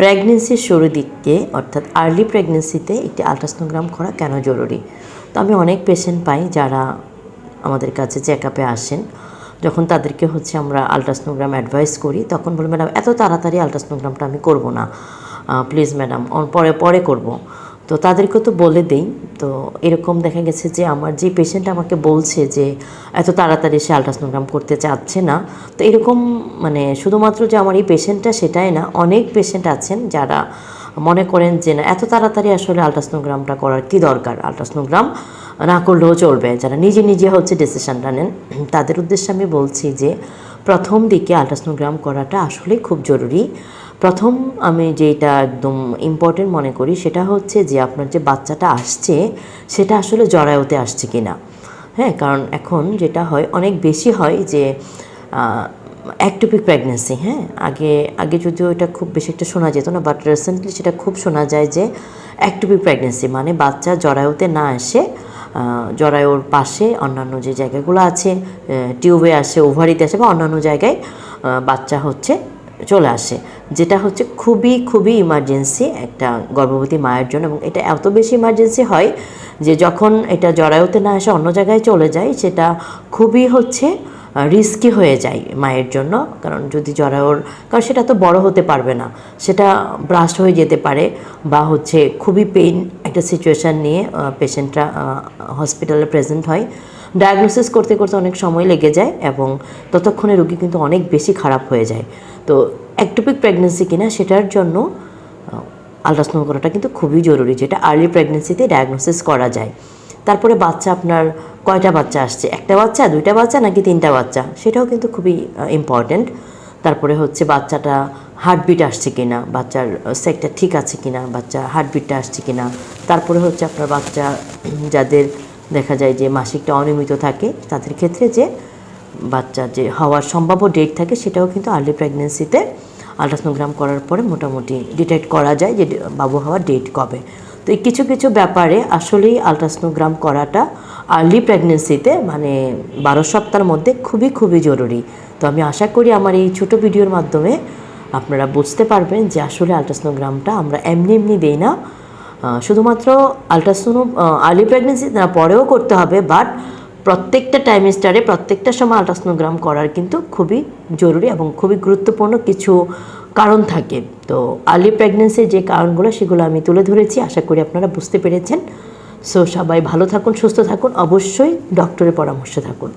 প্রেগনেন্সির শুরু দিকে অর্থাৎ আর্লি প্রেগনেন্সিতে একটি আলট্রাসনোগ্রাম করা কেন জরুরি? তো আমি অনেক পেশেন্ট পাই যারা আমাদের কাছে চেক আপে আসেন। যখন তাদেরকে হচ্ছে আমরা আলট্রাসনোগ্রাম অ্যাডভাইস করি, তখন বলি, ম্যাডাম, এত তাড়াতাড়ি আলট্রাসনোগ্রামটা আমি করব না। প্লিজ ম্যাডাম পরে পরে করব। তো তাদেরকে তো বলে দেই। তো এরকম দেখা গেছে যে আমার যে পেশেন্ট আমাকে বলছে যে এত তাড়াতাড়ি সে আলট্রাসনোগ্রাম করতে চাচ্ছে না, তো এরকম মানে শুধুমাত্র যে আমার এই পেশেন্টটা সেটাই না, অনেক পেশেন্ট আছেন যারা মনে করেন যে না, এত তাড়াতাড়ি আসলে আলট্রাসনোগ্রামটা করার কি দরকার? আলট্রাসনোগ্রাম না করলেও চলবে। যারা নিজে নিজে হচ্ছে ডিসিশনটা নেন, তাদের উদ্দেশ্যে আমি বলছি যে প্রথম দিকে আলট্রাসনোগ্রাম করাটা আসলে খুব জরুরি। প্রথম আমি যেটা একদম ইম্পর্টেন্ট মনে করি সেটা হচ্ছে যে আপনার যে বাচ্চাটা আসছে, সেটা আসলে জরায়ুতে আসছে কি না হ্যাঁ কারণ এখন যেটা হয়, অনেক বেশি হয় যে অ্যাক্টোপিক প্রেগনেন্সি হ্যাঁ? আগে আগে যদিও এটা খুব বেশি একটা শোনা যেত না বাট রিসেন্টলি সেটা খুব শোনা যায় যে অ্যাক্টোপিক প্রেগনেন্সি মানে বাচ্চা জরায়ুতে না এসে জরায়ুর পাশে অন্যান্য যে জায়গাগুলো আছে টিউবে আসে, ওভারিতে আসে বা অন্যান্য জায়গায় বাচ্চা হচ্ছে, চলে আসে। যেটা হচ্ছে খুবই খুবই ইমার্জেন্সি একটা গর্ভবতী মায়ের জন্য এবং এটা এত বেশি ইমার্জেন্সি হয় যে যখন এটা জরায়ুতে না এসে অন্য জায়গায় চলে যায়, সেটা খুবই হচ্ছে রিস্কি হয়ে যায় মায়ের জন্য। কারণ যদি জরায়ুর, কারণ সেটা তো বড় হতে পারবে না, সেটা ব্রাস্ট হয়ে যেতে পারে বা হচ্ছে খুবই পেইন একটা সিচুয়েশান নিয়ে পেশেন্টরা হসপিটালে প্রেজেন্ট হয়। ডায়াগনোসিস করতে করতে অনেক সময় লেগে যায় এবং ততক্ষণে রোগী কিন্তু অনেক বেশি খারাপ হয়ে যায়। তো একটোপিক প্রেগনেন্সি কিনা সেটার জন্য আলট্রাসাউন্ড করাটা কিন্তু খুবই জরুরি, যেটা আর্লি প্রেগনেন্সিতে ডায়াগনোসিস করা যায়। তারপরে বাচ্চা আপনার কয়টা বাচ্চা আসছে? একটা বাচ্চা, দুইটা বাচ্চা নাকি তিনটা বাচ্চা? সেটাও কিন্তু খুবই ইম্পর্ট্যান্ট তারপরে হচ্ছে বাচ্চাটা হার্টবিট আসছে কিনা, বাচ্চার সেকটা ঠিক আছে কিনা, বাচ্চা হার্টবিটটা আসছে কিনা। তারপরে হচ্ছে আপনার বাচ্চা যাদের দেখা যায় যে মাসিকটা অনিয়মিত থাকে, তাদের ক্ষেত্রে যে বাচ্চা যে হওয়ার সম্ভাব্য ডেট থাকে, সেটাও কিন্তু আর্লি প্রেগনেন্সিতে আলট্রাসোনোগ্রাম করার পরে মোটামুটি ডিটেক্ট করা যায় যে বাবু হওয়ার ডেট কবে। তো এই কিছু কিছু ব্যাপারে আসলেই আলট্রাসোনোগ্রাম করাটা আর্লি প্রেগনেন্সিতে মানে বারো সপ্তাহের মধ্যে খুবই খুবই জরুরি। তো আমি আশা করি আমার এই ছোট ভিডিওর মাধ্যমে আপনারা বুঝতে পারবেন যে আসলে আলট্রাসোনোগ্রামটা আমরা এমনি এমনি দিই না। শুধুমাত্র আলট্রাসোনো আর্লি প্রেগনেন্সি না, পরেও করতে হবে বাট প্রত্যেকটা টাইমিস্টারে প্রত্যেকটা সময় আলট্রাসোনোগ্রাম করার কিন্তু খুবই জরুরি এবং খুবই গুরুত্বপূর্ণ কিছু কারণ থাকে। তো আর্লি প্রেগনেন্সির যে কারণগুলো, সেগুলো আমি তুলে ধরেছি, আশা করি আপনারা বুঝতে পেরেছেন। সো সবাই ভালো থাকুন, সুস্থ থাকুন, অবশ্যই ডক্টরের পরামর্শ থাকুন।